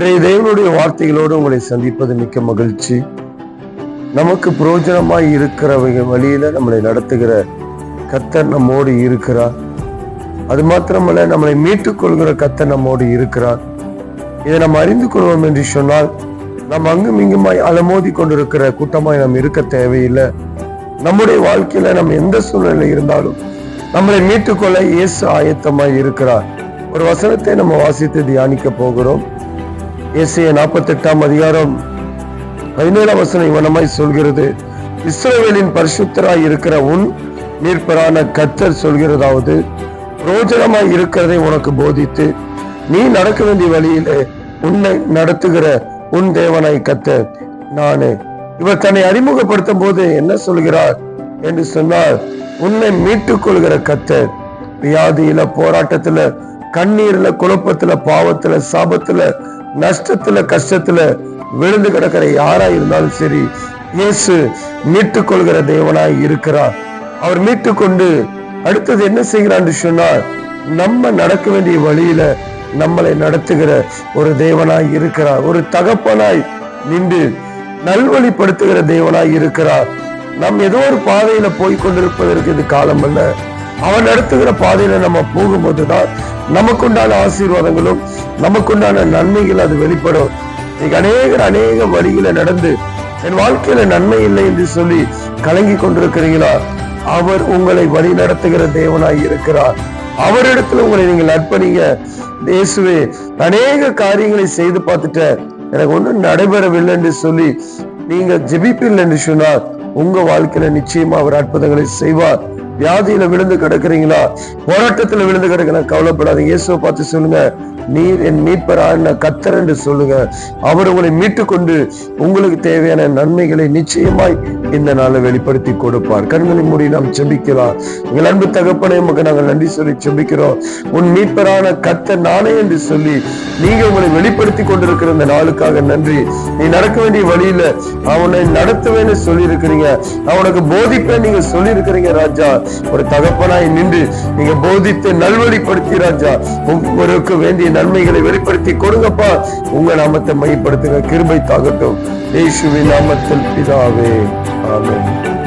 இன்றைய தேவனுடைய வார்த்தைகளோடு உங்களை சந்திப்பது மிக்க மகிழ்ச்சி. நமக்கு புரோஜனமாய் இருக்கிறவங்க வழியில நம்மளை நடத்துகிற கத்தர் நம்மோடு இருக்கிறார். அது மாத்திரமல்ல நம்மளை மீட்டுக் கொள்கிற கத்தர் நம்மோடு இருக்கிறார். இதை நாம் அறிந்து கொள்வோம் என்று சொன்னால் நாம் அங்கும் இங்குமாய் அலமோதி கொண்டிருக்கிற கூட்டமாய் நாம் இருக்க தேவையில்லை. நம்முடைய வாழ்க்கையில நம்ம எந்த சூழ்நிலை இருந்தாலும் நம்மளை மீட்டுக்கொள்ள இயேசு ஆயத்தமாய் இருக்கிறார். ஒரு வசனத்தை நம்ம வாசித்து தியானிக்க போகிறோம். ஏசிய நாற்பத்தி எட்டாம் அதிகாரம் பதினேழாம் வசனம் இவனமாய் சொல்கிறது இஸ்ரவேலின் பரிசுத்தராய் இருக்கிற உன் மீட்பரான கத்தர் சொல்கிறதாவது பிரோஜனமாய் இருக்கிறதை உனக்கு போதித்து நீ நடக்க வேண்டிய வழியிலே உன்னை நடத்துகிற உன் தேவனாய் கத்தர் நானே. இவர் தன்னை அறிமுகப்படுத்தும் போது என்ன சொல்கிறார் என்று சொன்னால் உன்னை மீட்டுக் கொள்கிற கத்தர் வியாதியில போராட்டத்துல கண்ணீர்ல குழப்பத்துல பாவத்துல சாபத்துல நஷ்டத்துல கஷ்டத்துல விழுந்து கிடக்கிற யாரா இருந்தாலும் சரி இயேசு மீட்டுக் கொள்கிற தேவனாய் இருக்கிறார். அவர் மீட்டு கொண்டு அடுத்தது என்ன செய்கிறான்னு சொன்னா நம்ம நடக்க வேண்டிய வழியில நம்மளை நடத்துகிற ஒரு தேவனாய் இருக்கிறார். ஒரு தகப்பனாய் நின்று நல்வழிப்படுத்துகிற தேவனாய் இருக்கிறார். நாம் ஏதோ ஒரு பாதையில போய் கொண்டிருப்பதற்கு இது காலம் அல்ல அவன் நடத்துகிற பாதையில நம்ம போகும்போதுதான் நமக்குண்டான ஆசீர்வாதங்களும் நமக்குண்டான நன்மைகள் அது வெளிப்படும். இன்னைக்கு அநேகர் அநேக வழியில நடந்து என் வாழ்க்கையில நன்மை இல்லை என்று சொல்லி கலங்கி கொண்டிருக்கிறீங்களா அவர் உங்களை வழி நடத்துகிற தேவனாய் இருக்கிறார். அவரிடத்துல உங்களை நீங்கள் அர்ப்பணிங்க. இயேசுவே அநேக காரியங்களை செய்து பார்த்துட்ட எனக்கு ஒன்றும் நடைபெறவில்லை என்று சொல்லி நீங்க ஜெபிப்பில்லை என்று சொன்னால் உங்க வாழ்க்கையில நிச்சயமா அவர் அற்புதங்களை செய்வார். வியாதியில விழுந்து கிடக்குறீங்களா? போராட்டத்துல விழுந்து கிடக்கிற கவலைப்படாதீங்க. இயேசுவை பார்த்து சொல்லுங்க. நீர் என் மீட்பரான கத்தர் என்று சொல்லுங்க. அவர் உங்களை மீட்டு கொண்டு உங்களுக்கு தேவையான நன்மைகளை நிச்சயமாய் இந்த நாளை வெளிப்படுத்தி கொடுப்பார். கண்களை மூடி நாம் செபிக்கலாம் எங்கள் அன்பு தகப்பனை உமக்கு நாங்கள் நன்றி சொல்லி செபிக்கிறோம் உன் மீட்பரான கத்த நானே என்று சொல்லி நீங்க உங்களை வெளிப்படுத்தி கொண்டிருக்கிற இந்த நாளுக்காக நன்றி. நீ நடக்க வேண்டிய வழியில அவனை நடத்துவேன்னு சொல்லி இருக்கிறீங்க அவனுக்கு போதிப்பேன் நீங்க சொல்லி இருக்கிறீங்க ராஜா. ஒரு தகப்பனாய் நின்று நீங்க போதித்து நல்வழிப்படுத்தி ராஜா. உங்களுக்கு வேண்டிய நன்மைகளை வெளிப்படுத்தி கொடுங்கப்பா. உங்க நாமத்தை மையப்படுத்துங்க கிருபை தாகட்டும். இயேசுவின் நாமத்தில் பிதாவே. ஆமென்.